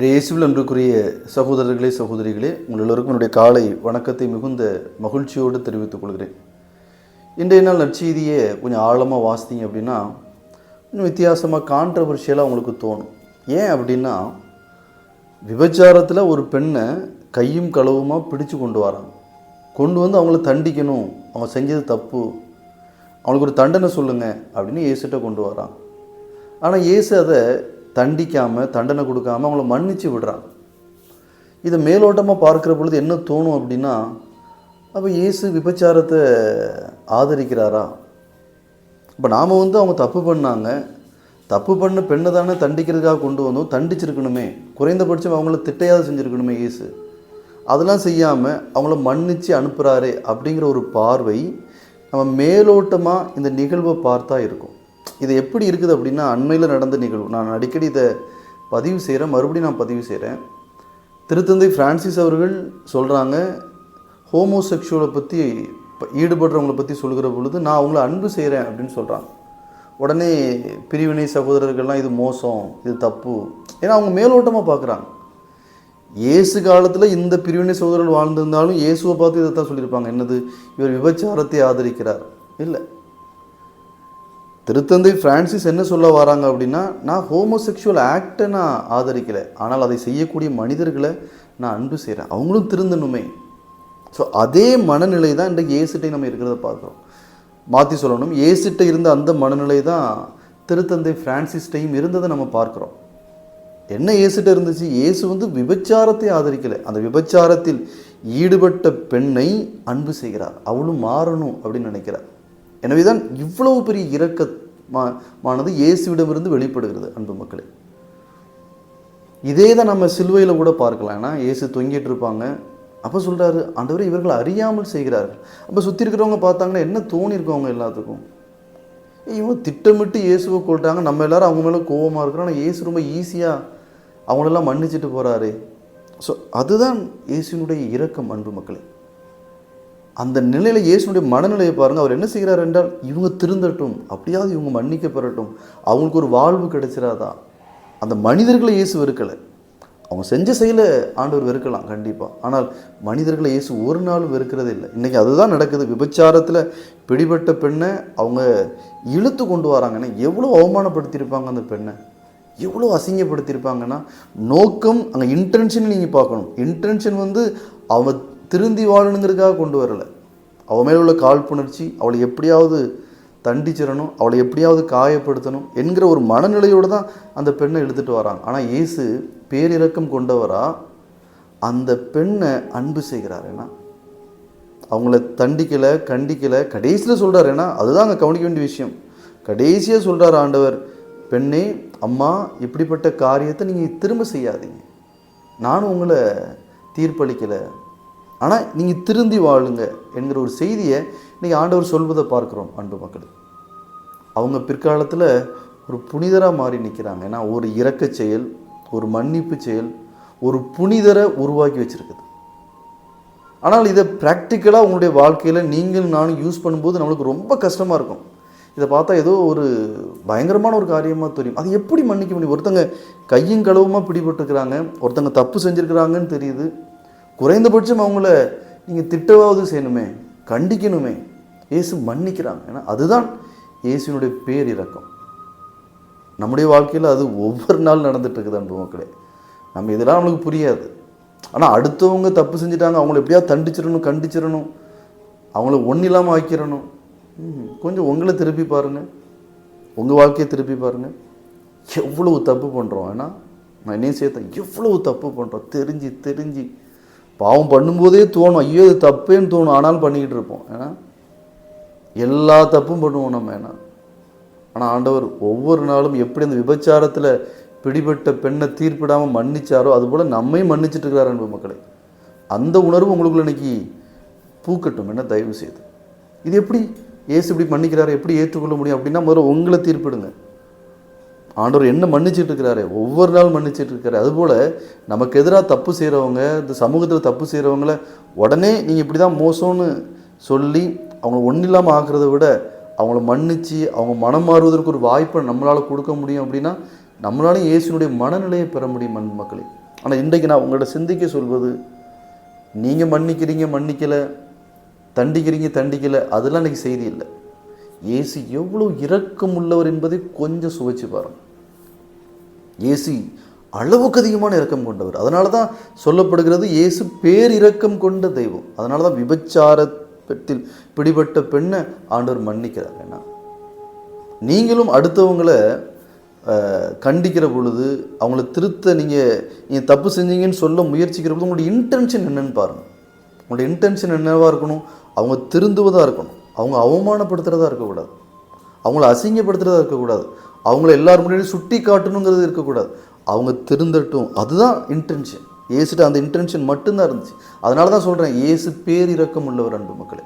இயேசுவில் அன்புக்குரிய சகோதரர்களே சகோதரிகளே உங்கள் எல்லோருக்கும் என்னுடைய காலை வணக்கத்தை மிகுந்த மகிழ்ச்சியோடு தெரிவித்துக் கொள்கிறேன். இன்றைய நாள் நற்செய்தியை கொஞ்சம் ஆழமாக வாசித்தீங்க அப்படின்னா இன்னும் வித்தியாசமாக கான்ட்ரவர்ஷியலாக உங்களுக்கு தோணும். ஏன் அப்படின்னா விபச்சாரத்தில் ஒரு பெண்ணை கையும் களவுமாக பிடிச்சு கொண்டு வராங்க. கொண்டு வந்து அவங்கள தண்டிக்கணும் அவங்க செஞ்சது தப்பு அவங்களுக்கு ஒரு தண்டனை சொல்லுங்கள் அப்படின்னு ஏசுகிட்ட கொண்டு வரான் ஆனால் இயேசு அதை தண்டிக்காமல் தண்டனை கொடுக்காம அவங்கள மன்னிச்சு விடுறான் இதை மேலோட்டமாக பார்க்குற பொழுது என்ன தோணும் அப்படின்னா அப்போ இயேசு விபச்சாரத்தை ஆதரிக்கிறாரா? இப்போ நாம் வந்து அவங்க தப்பு பண்ணாங்க. தப்பு பண்ண பெண்ணை தானே தண்டிக்கிறதுக்காக கொண்டு வந்தோம். தண்டிச்சிருக்கணுமே. குறைந்தபட்சம் அவங்கள திட்டையாவது செஞ்சுருக்கணுமே இயேசு. அதெல்லாம் செய்யாமல் அவங்கள மன்னித்து அனுப்புகிறாரே அப்படிங்கிற ஒரு பார்வை நம்ம மேலோட்டமாக இந்த நிகழ்வை பார்த்தா இருக்கும். இது எப்படி இருக்குது அப்படின்னா அண்மையில் நடந்த நிகழ்வு. நான் அடிக்கடி இதை பதிவு செய்கிறேன் மறுபடியும் நான் பதிவு செய்கிறேன் திருத்தந்தை பிரான்சிஸ் அவர்கள் சொல்கிறாங்க ஹோமோசெக்ஷுவலை பற்றி ஈடுபடுறவங்களை பற்றி சொல்கிற பொழுது நான் அவங்கள அன்பு செய்கிறேன் அப்படின்னு சொல்கிறாங்க உடனே பிரிவினை சகோதரர்கள்லாம் இது மோசம் இது தப்பு ஏன்னா அவங்க மேலோட்டமாக பார்க்குறாங்க இயேசு காலத்தில் இந்த பிரிவினை சகோதரர்கள் வாழ்ந்திருந்தாலும் இயேசுவை பார்த்து இதை தான் சொல்லியிருப்பாங்க. என்னது? இவர் விபச்சாரத்தை ஆதரிக்கிறார். இல்லை. திருத்தந்தை பிரான்சிஸ் என்ன சொல்ல வராங்க அப்படின்னா நான் ஹோமோசெக்ஷுவல் ஆக்டை நான் ஆதரிக்கலை. ஆனால் அதை செய்யக்கூடிய மனிதர்களை நான் அன்பு செய்கிறேன் அவங்களும் திருந்தணுமே. ஸோ அதே மனநிலை தான் இன்றைக்கு ஏசுட்டை நம்ம இருக்கிறத பார்க்குறோம். மாற்றி சொல்லணும் ஏசுட்ட இருந்த அந்த மனநிலை தான் திருத்தந்தை பிரான்சிஸ்டையும் இருந்ததை நம்ம பார்க்குறோம். என்ன இயேசுட்ட இருந்துச்சு? ஏசு வந்து விபச்சாரத்தை ஆதரிக்கலை. அந்த விபச்சாரத்தில் ஈடுபட்ட பெண்ணை அன்பு செய்கிறார். அவளும் மாறணும் அப்படின்னு நினைக்கிறார். எனவே தான் இவ்வளவு பெரிய இரக்கமானது இயேசுவிடமிருந்து வெளிப்படுகிறது அன்பு மக்களே. இதே தான் நம்ம சிலுவையில் கூட பார்க்கலாம். ஏன்னா இயேசு தொங்கிட்டு இருப்பாங்க. அப்போ சொல்கிறாரு ஆண்டவர் இவர்கள் அறியாமல் செய்கிறார்கள். அப்போ சுற்றி இருக்கிறவங்க பார்த்தாங்கன்னா என்ன தோணியிருக்கும் அவங்க எல்லாத்துக்கும்? இவங்க திட்டமிட்டு இயேசுவை கொள்றாங்க நம்ம எல்லாரும் அவங்க மேலே கோவமாக இருக்கிறோம். ஆனால் இயேசு ரொம்ப ஈஸியாக அவங்களெல்லாம் மன்னிச்சிட்டு போகிறாரு ஸோ அதுதான் இயேசுனுடைய இரக்கம் அன்பு மக்களே. அந்த நிலையில் இயேசுனுடைய மனநிலையை பாருங்கள் அவர் என்ன செய்கிறார் என்றால் இவங்க திருந்தட்டும் அப்படியாவது இவங்க மன்னிக்க பெறட்டும். அவங்களுக்கு ஒரு வாழ்வு கிடைச்சிடாதா அந்த மனிதர்களை இயேசு வெறுக்கலை. அவங்க செஞ்ச செயலை ஆண்டவர் வெறுக்கலாம் கண்டிப்பாக ஆனால் மனிதர்களை இயேசு ஒரு நாளும் வெறுக்கிறதே இல்லை. இன்றைக்கி அதுதான் நடக்குது. விபச்சாரத்தில் பிடிபட்ட பெண்ணை அவங்க இழுத்து கொண்டு வராங்கன்னா எவ்வளோ அவமானப்படுத்தியிருப்பாங்க அந்த பெண்ணை? எவ்வளோ அசிங்கப்படுத்தியிருப்பாங்கன்னா நோக்கம் அங்கே இன்டென்ஷன் நீங்கள் பார்க்கணும். இன்டென்ஷன் வந்து அவன் திருந்தி வாழணுங்கிறதுக்காக கொண்டு வரலை. அவள் மேலே உள்ள காழ்ப்புணர்ச்சி அவளை எப்படியாவது தண்டிச்சிடணும் அவளை எப்படியாவது காயப்படுத்தணும் என்கிற ஒரு மனநிலையோடு தான் அந்த பெண்ணை எடுத்துகிட்டு வராங்க. ஆனால் இயேசு பேரிரக்கம் கொண்டவரா? அந்த பெண்ணை அன்பு செய்கிறார். ஏன்னா அவங்கள தண்டிக்கலை கண்டிக்கலை கடைசியில் சொல்கிறார் ஏன்னா அதுதான் அங்கே கவனிக்க வேண்டிய விஷயம். கடைசியாக சொல்கிறார் ஆண்டவர் பெண்ணே அம்மா இப்படிப்பட்ட காரியத்தை நீங்கள் திரும்ப செய்யாதீங்க. நானும் உங்களை தீர்ப்பளிக்கலை. ஆனால் நீங்கள் திருந்தி வாழுங்க என்கிற ஒரு செய்தியை இன்றைக்கி ஆண்டவர் சொல்வதை பார்க்குறோம் அன்பு மக்கள். அவங்க பிற்காலத்தில் ஒரு புனிதராக மாறி நிற்கிறாங்க ஏன்னா ஒரு இறக்க செயல் ஒரு மன்னிப்பு செயல் ஒரு புனிதரை உருவாக்கி வச்சுருக்குது. ஆனால் இதை ப்ராக்டிக்கலாக உங்களுடைய வாழ்க்கையில் நீங்கள் நானும் யூஸ் பண்ணும்போது நம்மளுக்கு ரொம்ப கஷ்டமாக இருக்கும். இதை பார்த்தா ஏதோ ஒரு பயங்கரமான ஒரு காரியமாக தெரியும். அது எப்படி மன்னிக்க முடியும்? ஒருத்தங்க கையும் களவுமாக பிடிபட்டுருக்கிறாங்க. ஒருத்தங்க தப்பு செஞ்சுருக்கிறாங்கன்னு தெரியுது. குறைந்தபட்சம் அவங்கள நீங்கள் திட்டவாவது செய்யணுமே கண்டிக்கணுமே. இயேசு மன்னிக்கிறாங்க. ஏன்னா அதுதான் இயேசுனுடைய பேர் இறக்கம் நம்முடைய வாழ்க்கையில் அது ஒவ்வொரு நாள் நடந்துட்டு இருக்குது மக்களே. நம்ம இதெல்லாம் நம்மளுக்கு புரியாது. ஆனால் அடுத்தவங்க தப்பு செஞ்சுட்டாங்க அவங்கள எப்படியாவது தண்டிச்சிடணும் கண்டிச்சிடணும். அவங்கள ஒன்றும் இல்லாமல் ஆக்கிடணும் கொஞ்சம் உங்களை திருப்பி பாருங்கள் உங்கள் வாழ்க்கையை திருப்பி பாருங்கள் எவ்வளவு தப்பு பண்ணுறோம் ஏன்னா நான் என்னையும் சேர்த்தேன். எவ்வளவு தப்பு பண்ணுறோம் தெரிஞ்சு தெரிஞ்சு. பாவம் பண்ணும்போதே தோணும் ஐயோ இது தப்பேன்னு தோணும் ஆனாலும் பண்ணிக்கிட்டு இருப்போம். ஏன்னா எல்லா தப்பும் பண்ணுவோம் நம்ம ஏன்னா. ஆனால் ஆண்டவர் ஒவ்வொரு நாளும் எப்படி அந்த விபச்சாரத்தில் பிடிபட்ட பெண்ணை தீர்ப்பிடாமல் மன்னிச்சாரோ அதுபோல் நம்மையும் மன்னிச்சிட்டு இருக்கிறார் அன்பு மக்களை. அந்த உணர்வு உங்களுக்குள்ள இன்னைக்கு பூக்கட்டும் என்ன தயவு செய்து. இது எப்படி? ஏசு இப்படி மன்னிக்கிறார் எப்படி ஏற்றுக்கொள்ள முடியும் அப்படின்னா முதல்ல உங்களை தீர்ப்பிடுங்க. ஆண்டவர் என்ன மன்னிச்சிட்டு இருக்கிறாரு ஒவ்வொரு நாள் மன்னிச்சிட்டு இருக்காரு அதுபோல் நமக்கு எதிராக தப்பு செய்கிறவங்க இந்த சமூகத்தில் தப்பு செய்கிறவங்கள உடனே நீங்கள் இப்படி தான் மோசம்னு சொல்லி அவங்கள ஒன்றும் இல்லாமல் ஆக்குறத விட அவங்கள மன்னிச்சு அவங்க மனம் மாறுவதற்கு ஒரு வாய்ப்பை நம்மளால் கொடுக்க முடியும் அப்படின்னா நம்மளாலையும் இயேசுனுடைய மனநிலையை பெற முடியும் மண் மக்களே. ஆனால் இன்றைக்கு நான் உங்கள்கிட்ட சிந்திக்க சொல்வது நீங்கள் மன்னிக்கிறீங்க மன்னிக்கலை தண்டிக்கிறீங்க தண்டிக்கலை அதெல்லாம் இன்றைக்கி செய்தி இல்லை. இயேசு எவ்வளோ இரக்கம் உள்ளவர் என்பதை கொஞ்சம் சுவைச்சு பாருங்க. இயேசு அளவுக்கு அதிகமான இரக்கம் கொண்டவர். அதனால தான் சொல்லப்படுகிறது இயேசு பேரிரக்கம் கொண்ட தெய்வம். அதனால தான் விபச்சாரத்தில் பிடிபட்ட பெண்ணை ஆண்டவர் மன்னிக்கிறார் என்ன? நீங்களும் அடுத்தவங்களை கண்டிக்கிற பொழுது அவங்கள திருத்த நீங்கள் நீங்கள் தப்பு செஞ்சீங்கன்னு சொல்ல முயற்சிக்கிற பொழுது உங்களுடைய இன்டென்ஷன் என்னன்னு பாருங்கள் உங்களுடைய இன்டென்ஷன் என்னவாக இருக்கணும்? அவங்க திருந்துவதாக இருக்கணும். அவங்க அவமானப்படுத்துகிறதா இருக்கக்கூடாது. அவங்கள அசிங்கப்படுத்துகிறதா இருக்கக்கூடாது. அவங்கள எல்லார் முன்னாடியும் சுட்டி காட்டணுங்கிறது இருக்கக்கூடாது. அவங்க திருந்தட்டும். அதுதான் இன்டென்ஷன் ஏசுட்டு அந்த இன்டென்ஷன் மட்டும்தான் இருந்துச்சு. அதனால தான் சொல்கிறேன் ஏசு பேர் இறக்கம் உள்ளவர் அன்பு மக்களே.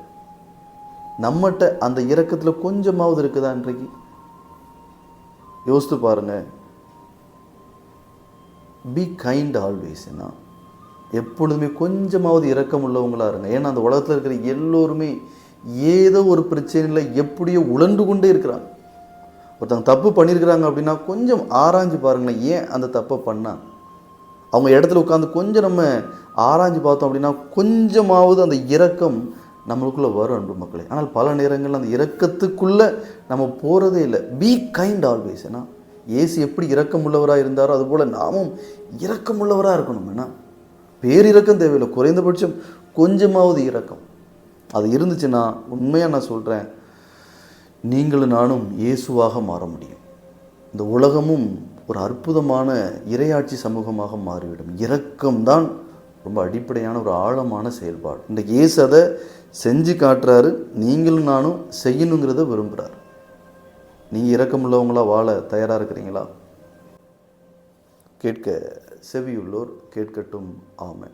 நம்மகிட்ட அந்த இறக்கத்தில் கொஞ்சமாவது இருக்குதா இன்றைக்கு? யோசித்து பாருங்க. பி கைண்ட் ஆல்வேஸ்னா எப்பொழுதுமே கொஞ்சமாவது இறக்கம் உள்ளவங்களா இருங்க. ஏன்னா அந்த உலகத்தில் இருக்கிற எல்லோருமே ஏதோ ஒரு பிரச்சனையில் எப்படியோ உழண்டு கொண்டே இருக்கிறாங்க ஒருத்தவங்க தப்பு பண்ணியிருக்கிறாங்க அப்படின்னா கொஞ்சம் ஆராய்ஞ்சு பாருங்களேன் ஏன் அந்த தப்பை பண்ணால் அவங்க இடத்துல உட்காந்து கொஞ்சம் நம்ம ஆராய்ஞ்சு பார்த்தோம் அப்படின்னா கொஞ்சமாவது அந்த இரக்கம் நம்மளுக்குள்ளே வரும் அன்பு மக்களே. ஆனால் பல நேரங்களில் அந்த இரக்கத்துக்குள்ளே நம்ம போகிறதே இல்லை. பி கைண்ட் ஆல்வேஸ் ஏன்னா ஏசு எப்படி இரக்கமுள்ளவராக இருந்தாரோ அதுபோல் நாமும் இரக்கமுள்ளவராக இருக்கணும். ஏன்னா பேரிரக்கம் தேவையில்லை. குறைந்தபட்சம் கொஞ்சமாவது இரக்கம். அது இருந்துச்சுன்னா உண்மையாக நான் சொல்கிறேன் நீங்களும் நானும் இயேசுவாக மாற முடியும். இந்த உலகமும் ஒரு அற்புதமான இரையாட்சி சமூகமாக மாறிவிடும். இரக்கம்தான் ரொம்ப அடிப்படையான ஒரு ஆழமான செயல்பாடு. இந்த இயேசு அதை செஞ்சு காட்டுறாரு நீங்களும் நானும் செய்யணுங்கிறத விரும்புகிறார் நீங்கள் இரக்கமுள்ளவங்களா வாழ தயாராக இருக்கிறீங்களா? கேட்க செவியுள்ளோர் கேட்கட்டும். ஆமை